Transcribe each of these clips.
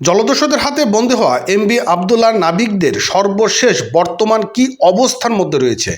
জলদস্যুদের হাতে বন্দী হওয়া এমবি আবদুল্লাহ নাবিকদের সর্বশেষ বর্তমান কি অবস্থার মধ্যে রয়েছে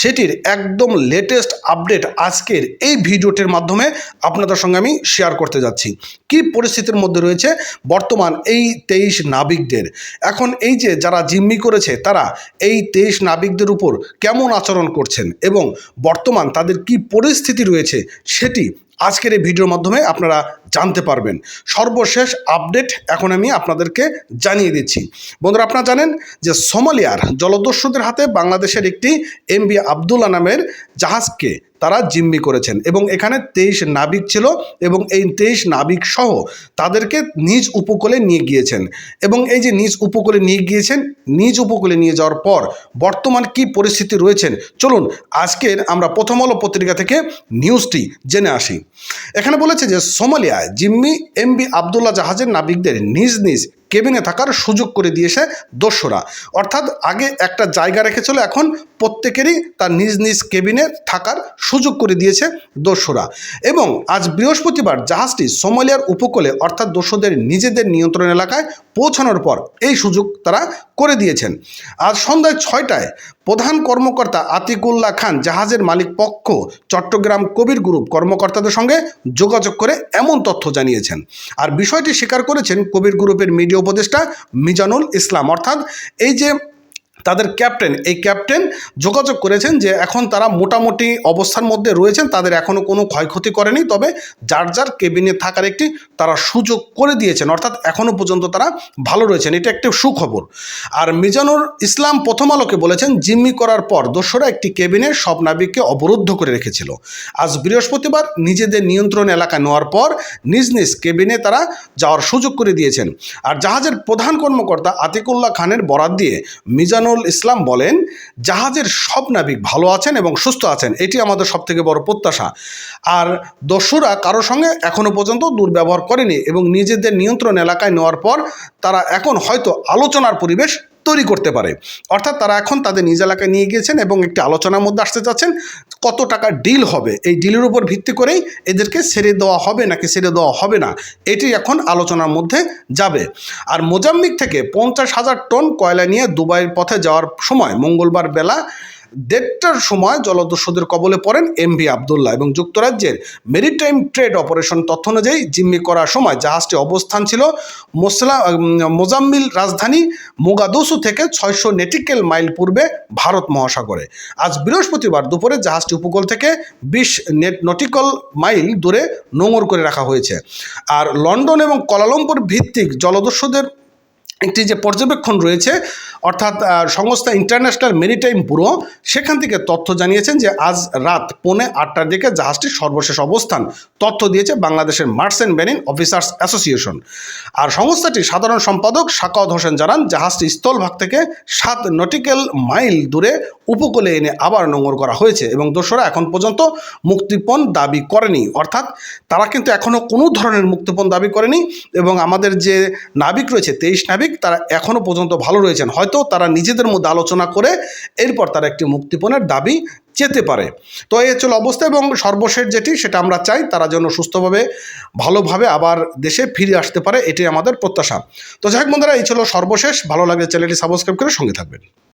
সেটির একদম লেটেস্ট আপডেট আজকের এই ভিডিওটির মাধ্যমে আপনাদের সঙ্গে আমি শেয়ার করতে যাচ্ছি। কি পরিস্থিতির মধ্যে রয়েছে বর্তমান এই তেইশ নাবিকদের? এখন এই যে যারা জিম্মি করেছে, তারা এই তেইশ নাবিকদের উপর কেমন আচরণ করছেন এবং বর্তমান তাদের কি পরিস্থিতি রয়েছে সেটি আজকের এই ভিডিওর মাধ্যমে আপনারা জানতে পারবেন। সর্বশেষ আপডেট এখন আমি আপনাদেরকে জানিয়ে দিচ্ছি। বন্ধুরা, আপনারা জানেন যে সোমালিয়ার জলদস্যুদের হাতে বাংলাদেশের একটি এমবি আবদুল্লা নামের জাহাজকে তারা জিম্মি করেছেন। এবং এখানে তেইশ নাবিক ছিল এবং এই তেইশ নাবিক সহ তাদেরকে নিজ উপকূলে নিয়ে গিয়েছেন। এবং এই যে নিজ উপকূলে নিয়ে গিয়েছেন, নিজ উপকূলে নিয়ে যাওয়ার পর বর্তমান কি পরিস্থিতি রয়েছেন, চলুন আজকের আমরা প্রথম আলো পত্রিকা থেকে নিউজটি জেনে আসি। এখানে বলেছে যে, সোমালিয়ায় জিম্মি এমবি আবদুল্লাহ জাহাজের নাবিকদের নিজ নিজ কেবিনে থাকার সুযোগ করে দিয়েছে দস্যুরা অর্থাৎ আগে একটা জায়গা রেখেছিল, এখন প্রত্যেকেরই তার নিজ নিজ কেবিনে থাকার সুযোগ করে দিয়েছে দস্যুরা এবং আজ বৃহস্পতিবার জাহাজটি সোমালিয়ার উপকূলে, অর্থাৎ দস্যুদের নিজেদের নিয়ন্ত্রণ এলাকায় পৌঁছানোর পর এই সুযোগ তারা করে দিয়েছেন। আজ সন্ধ্যায় ছয়টায় প্রধান কর্মকর্তা আতিকুল্লাহ খান জাহাজের মালিক পক্ষ চট্টগ্রাম কবির গ্রুপ কর্মকর্তাদের সঙ্গে যোগাযোগ করে এমন তথ্য জানিয়েছেন। আর বিষয়টি স্বীকার করেছেন কবির গ্রুপের মিডিয়া উপদেষ্টা মিজানুল ইসলাম। অর্থাৎ এই যে তাদের ক্যাপ্টেন। এই ক্যাপ্টেন যোগাযোগ করেছেন যে এখন তারা মোটামুটি অবস্থার মধ্যে রয়েছেন, তাদের এখনও কোনো ক্ষয়ক্ষতি করেনি, তবে যার যার কেবিনে থাকার একটি তারা সুযোগ করে দিয়েছেন, অর্থাৎ এখনও পর্যন্ত তারা ভালো রয়েছেন। এটা একটি সুখবর। আর মিজানুর ইসলাম প্রথম আলোকে বলেছেন, জিম্মি করার পর দস্যুরা একটি কেবিনে সব নাবিককে অবরুদ্ধ করে রেখেছিল। আজ বৃহস্পতিবার নিজেদের নিয়ন্ত্রণ এলাকা নেওয়ার পর নিজ নিজ কেবিনে তারা যাওয়ার সুযোগ করে দিয়েছেন। আর জাহাজের প্রধান কর্মকর্তা আতিকুল্লাহ খানের বরাত দিয়ে মিজানুল ইসলাম বলেন, জাহাজের সব নাবিক ভালো আছেন এবং সুস্থ আছেন। এটি আমাদের সবথেকে বড় প্রত্যাশা। আর দস্যুরা কারও সঙ্গে এখনও পর্যন্ত দুর্ব্যবহার করেনি এবং নিজেদের নিয়ন্ত্রণ এলাকায় নেওয়ার পর তারা এখন হয়তো আলোচনার পরিবেশ তৈরি করতে পারে। অর্থাৎ তারা এখন তাদের নিজ এলাকায় নিয়ে গিয়েছেন এবং একটি আলোচনার মধ্যে আসতে চাচ্ছেন, কত টাকা ডিল হবে? এই ডিলের উপর ভিত্তি করেই এদেরকে ছেড়ে দেওয়া হবে নাকি ছেড়ে দেওয়া হবে না? এটি এখন আলোচনার মধ্যে যাবে। আর মোজাম্বিক থেকে পঞ্চাশ হাজার টন কয়লা নিয়ে দুবাইয়ের পথে যাওয়ার সময় মঙ্গলবার বেলা দেড়টার সময় জলদস্যুদের কবলে পড়েন এমভি আবদুল্লাহ এবং যুক্তরাজ্যের মেরিটাইম ট্রেড অপারেশন তথ্য অনুযায়ী জিম্মি করার সময় জাহাজটি অবস্থান ছিল মোসলা মোজাম্মিল রাজধানী মোগাদুসু থেকে ছয়শো নেটিক্যাল মাইল পূর্বে ভারত মহাসাগরে। আজ বৃহস্পতিবার দুপুরে জাহাজটি উপকূল থেকে বিশ নেট নটিক্যাল মাইল দূরে নোঙর করে রাখা হয়েছে। আর লন্ডন এবং কলালম্পুর ভিত্তিক জলদস্যুদের একটি যে পর্যবেক্ষণ রয়েছে, অর্থাৎ সংস্থা ইন্টারন্যাশনাল মেরিটাইম ব্যুরো, সেখান থেকে তথ্য জানিয়েছেন যে আজ রাত পৌনে আটটার দিকে জাহাজটির সর্বশেষ অবস্থান। তথ্য দিয়েছে বাংলাদেশের mars and marine officers association. আর সংস্থাটির সাধারণ সম্পাদক সাকাওয়াত হোসেন জানান, জাহাজটি স্থলভাগ থেকে সাত নটিক্যাল মাইল দূরে উপকূলে এনে আবার নোঙর করা হয়েছে এবং দোসরা এখন পর্যন্ত মুক্তিপণ দাবি করেনি। অর্থাৎ, তারা কিন্তু এখনও কোনো ধরনের মুক্তিপণ দাবি করেনি এবং আমাদের যে নাবিক রয়েছে, তেইশ নাবিক তারা এখনও পর্যন্ত ভালো রয়েছেন। হয়তো তারা নিজেদের মধ্যে আলোচনা করে এরপর তারা একটি মুক্তিপণের দাবি যেতে পারে। তো এই হচ্ছে অবস্থা এবং সর্বশেষ যেটি, সেটা আমরা চাই তারা যেন সুস্থভাবে, ভালোভাবে আবার দেশে ফিরে আসতে পারে এটি আমাদের প্রত্যাশা। তো যাই বন্ধুরা, এই ছিল সর্বশেষ। ভালো লাগলে চ্যানেলটি সাবস্ক্রাইব করে সঙ্গে থাকবেন।